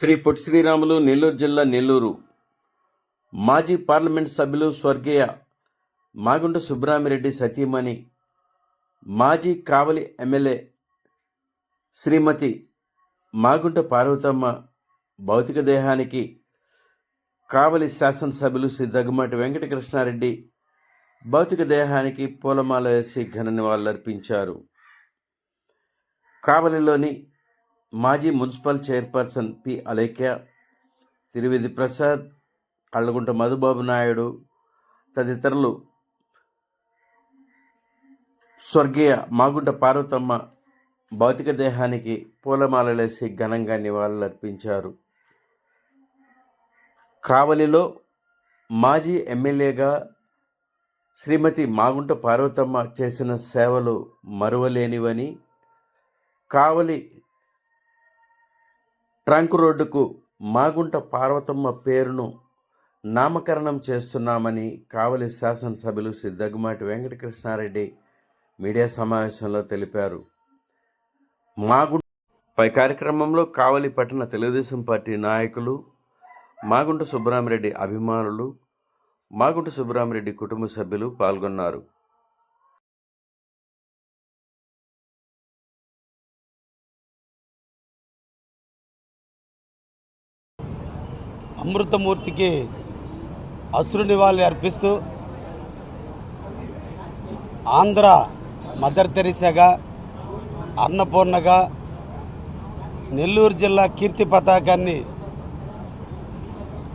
శ్రీ పొట్టి శ్రీరాములు నెల్లూరు జిల్లా నెల్లూరు. మాజీ పార్లమెంట్ సభ్యులు స్వర్గీయ మాగుంట సుబ్రహ్మిరెడ్డి సతీమణి మాజీ కావలి ఎమ్మెల్యే శ్రీమతి మాగుంట పార్వతమ్మ భౌతిక దేహానికి కావలి శాసనసభ్యులు శ్రీ దగ్గుమాటి వెంకటకృష్ణారెడ్డి భౌతిక దేహానికి పూలమాల వేసి ఘన నివాళులర్పించారు. కావలిలోని మాజీ municipal chairperson P. Alekhya Tiruvidhi Prasad Kallagunta Madhubabu Naidu తదితరులు స్వర్గీయ మాగుంట పార్వతమ్మ భౌతిక దేహానికి పూలమాలలేసి ఘనంగా నివాళులర్పించారు. కావలిలో మాజీ ఎమ్మెల్యేగా శ్రీమతి మాగుంట పార్వతమ్మ చేసిన సేవలు మరువలేనివని కావలి ట్రంక్ రోడ్డుకు మాగుంట పార్వతమ్మ పేరును నామకరణం చేస్తున్నామని కావలి శాసనసభ్యులు శ్రీ దగ్గుమాటి వెంకటకృష్ణారెడ్డి మీడియా సమావేశంలో తెలిపారు. మాగుంట పై కార్యక్రమంలో కావలి పట్టణ తెలుగుదేశం పార్టీ నాయకులు మాగుంట సుబ్బరామిరెడ్డి అభిమానులు మాగుంట సుబ్బరామిరెడ్డి కుటుంబ సభ్యులు పాల్గొన్నారు. అమృతమూర్తికి అశ్రు నివాళి అర్పిస్తూ ఆంధ్ర మదర్ తెరిసగా అన్నపూర్ణగా నెల్లూరు జిల్లా కీర్తి పతాకాన్ని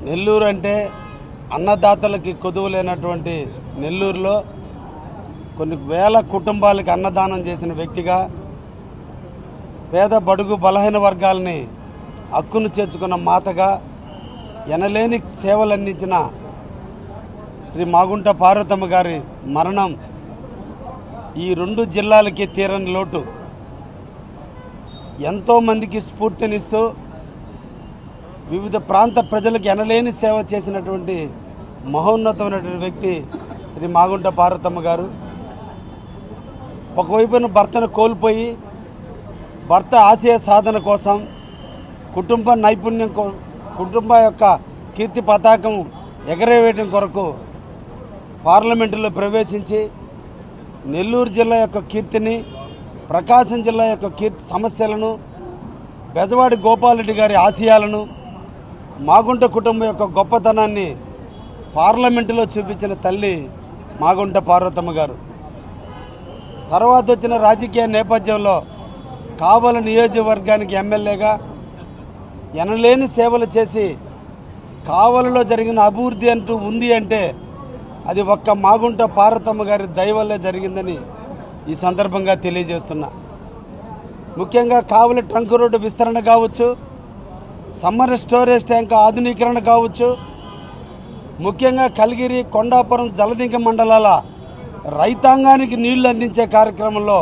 నెల్లూరు అంటే అన్నదాతలకి కొదువు లేనటువంటి నెల్లూరులో కొన్ని వేల కుటుంబాలకి అన్నదానం చేసిన వ్యక్తిగా పేద బడుగు బలహీన వర్గాలని హక్కును చేర్చుకున్న మాతగా ఎనలేని సేవలు అందించిన శ్రీ మాగుంట పార్వతమ్మ గారి మరణం ఈ రెండు జిల్లాలకి తీరని లోటు. ఎంతోమందికి స్ఫూర్తినిస్తూ వివిధ ప్రాంత ప్రజలకు ఎనలేని సేవ చేసినటువంటి మహోన్నతమైనటువంటి వ్యక్తి శ్రీ మాగుంట పార్వతమ్మ గారు. ఒకవైపున భర్తను కోల్పోయి భర్త ఆశయ సాధన కోసం కుటుంబ నైపుణ్యం కో- కుటుంబ యొక్క కీర్తి పతాకం ఎగరవేయడం కొరకు పార్లమెంటులో ప్రవేశించి నెల్లూరు జిల్లా యొక్క కీర్తిని ప్రకాశం జిల్లా యొక్క కీర్తి సమస్యలను బెజవాడి గోపాలరెడ్డి గారి ఆశయాలను మాగుంట కుటుంబం యొక్క గొప్పతనాన్ని పార్లమెంటులో చూపించిన తల్లి మాగుంట పార్వతమ్మ గారు. తర్వాత వచ్చిన రాజకీయ నేపథ్యంలో కావల నియోజకవర్గానికి ఎమ్మెల్యేగా ఎనలేని సేవలు చేసి కావలిలో జరిగిన అభివృద్ధి అంటూ ఉంది అంటే అది ఒక్క మాగుంట పార్వతమ్మ గారి దయవల్లే జరిగిందని ఈ సందర్భంగా తెలియజేస్తున్నా. ముఖ్యంగా కావలి ట్రంక్ రోడ్డు విస్తరణ కావచ్చు సమ్మర్ స్టోరేజ్ ట్యాంక్ ఆధునీకరణ కావచ్చు ముఖ్యంగా కలిగిరి కొండాపురం జలదింక మండలాల రైతాంగానికి నీళ్ళు అందించే కార్యక్రమంలో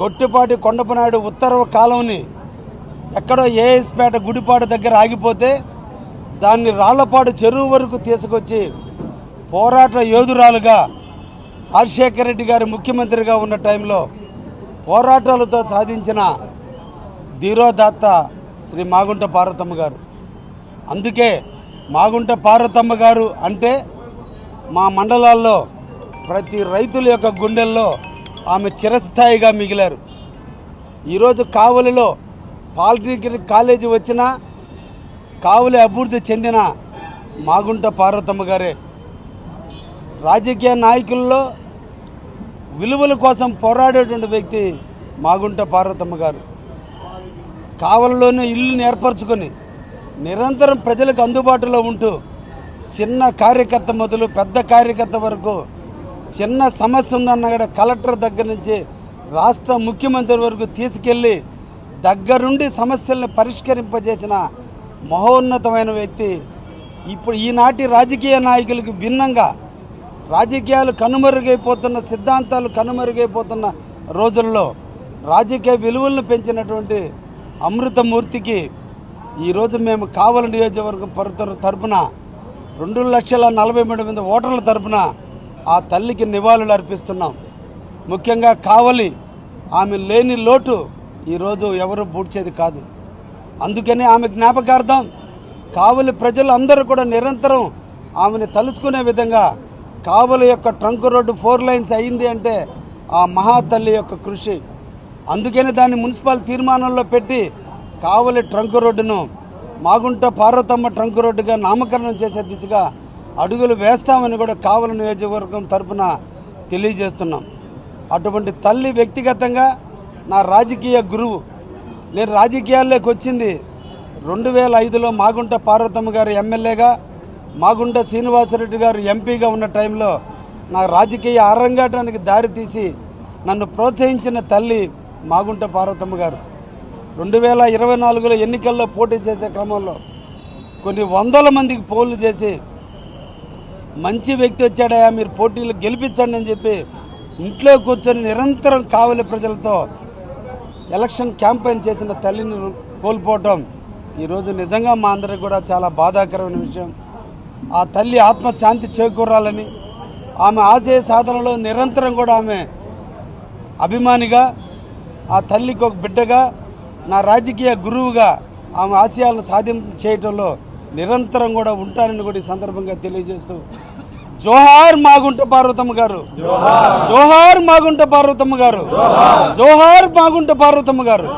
గొట్టిపాటి కొండపనాయుడు ఉత్తర్వ కాలంని ఎక్కడో ఏఎస్పేట గుడిపాడు దగ్గర ఆగిపోతే దాన్ని రాళ్ళపాడు చెరువు వరకు తీసుకొచ్చి పోరాట యోధురాలుగా రాజశేఖర రెడ్డి గారి ముఖ్యమంత్రిగా ఉన్న టైంలో పోరాటాలతో సాధించిన ధీరోదాత్త శ్రీ మాగుంట పార్వతమ్మ గారు. అందుకే మాగుంట పార్వతమ్మ గారు అంటే మా మండలాల్లో ప్రతి రైతుల యొక్క గుండెల్లో ఆమె చిరస్థాయిగా మిగిలారు. ఈరోజు కావలిలో పాలిటెక్నిక్ కాలేజీ వచ్చినా కావలి అభివృద్ధి చెందిన మాగుంట పార్వతమ్మ గారే. రాజకీయ నాయకుల్లో విలువల కోసం పోరాడేటువంటి వ్యక్తి మాగుంట పార్వతమ్మ గారు. కావలలోనే ఇల్లుని ఏర్పరచుకొని నిరంతరం ప్రజలకు అందుబాటులో ఉంటూ చిన్న కార్యకర్త మొదలు పెద్ద కార్యకర్త వరకు చిన్న సమస్య ఉందన్న కూడా కలెక్టర్ దగ్గర నుంచి రాష్ట్ర ముఖ్యమంత్రి వరకు తీసుకెళ్ళి దగ్గరుండి సమస్యల్ని పరిష్కరింపజేసిన మహోన్నతమైన వ్యక్తి. ఇప్పుడు ఈనాటి రాజకీయ నాయకులకు భిన్నంగా రాజకీయాలు కనుమరుగైపోతున్న సిద్ధాంతాలు కనుమరుగైపోతున్న రోజుల్లో రాజకీయ విలువలను పెంచినటువంటి అమృతమూర్తికి ఈరోజు మేము కావలి నియోజకవర్గం పరుతరు తరపున రెండు లక్షల నలభై మూడు మంది ఓటర్ల తరపున ఆ తల్లికి నివాళులు అర్పిస్తున్నాం. ముఖ్యంగా కావలి ఆమె లేని లోటు ఈరోజు ఎవరు పూడ్చేది కాదు. అందుకని ఆమె జ్ఞాపకార్థం కావలి ప్రజలు అందరూ కూడా నిరంతరం ఆమెను తలుచుకునే విధంగా కావలి యొక్క ట్రంక్ రోడ్డు ఫోర్ లైన్స్ అయింది అంటే ఆ మహాతల్లి యొక్క కృషి. అందుకని దాన్ని మున్సిపల్ తీర్మానంలో పెట్టి కావలి ట్రంక్ రోడ్డును మాగుంట పార్వతమ్మ ట్రంక్ రోడ్డుగా నామకరణం చేసే దిశగా అడుగులు వేస్తామని కూడా కావలి నియోజకవర్గం తరపున తెలియజేస్తున్నాం. అటువంటి తల్లి వ్యక్తిగతంగా నా రాజకీయ గురువు. నేను రాజకీయాల్లోకి వచ్చింది రెండు వేల ఐదులో మాగుంట పార్వతమ్మ గారు ఎమ్మెల్యేగా మాగుంట శ్రీనివాసరెడ్డి గారు ఎంపీగా ఉన్న టైంలో నా రాజకీయ అరంగాటానికి దారి తీసి నన్ను ప్రోత్సహించిన తల్లి మాగుంట పార్వతమ్మ గారు. రెండు వేల ఇరవై నాలుగులో ఎన్నికల్లో పోటీ చేసే క్రమంలో కొన్ని వందల మందికి పోలు చేసి మంచి వ్యక్తి వచ్చాడయా మీరు పోటీలు గెలిపించండి అని చెప్పి ఇంట్లో కూర్చొని నిరంతరం కావలి ప్రజలతో ఎలక్షన్ క్యాంపెయిన్ చేసిన తల్లిని కోల్పోవటం ఈరోజు నిజంగా మా అందరికి కూడా చాలా బాధాకరమైన విషయం. ఆ తల్లి ఆత్మశాంతి చేకూరాలని ఆమె ఆశయ సాధనలో నిరంతరం కూడా ఆమె అభిమానిగా ఆ తల్లికి ఒక బిడ్డగా నా రాజకీయ గురువుగా ఆమె ఆశయాలను సాధ్యం చేయటంలో నిరంతరం కూడా ఉంటానని కూడా ఈ సందర్భంగా తెలియజేస్తూ జోహార్ మాగుంట పార్వతమ్మ గారు. జోహార్. మాగుంట పార్వతమ్మ గారు. జోహార్. మాగుంట పార్వతమ్మ గారు.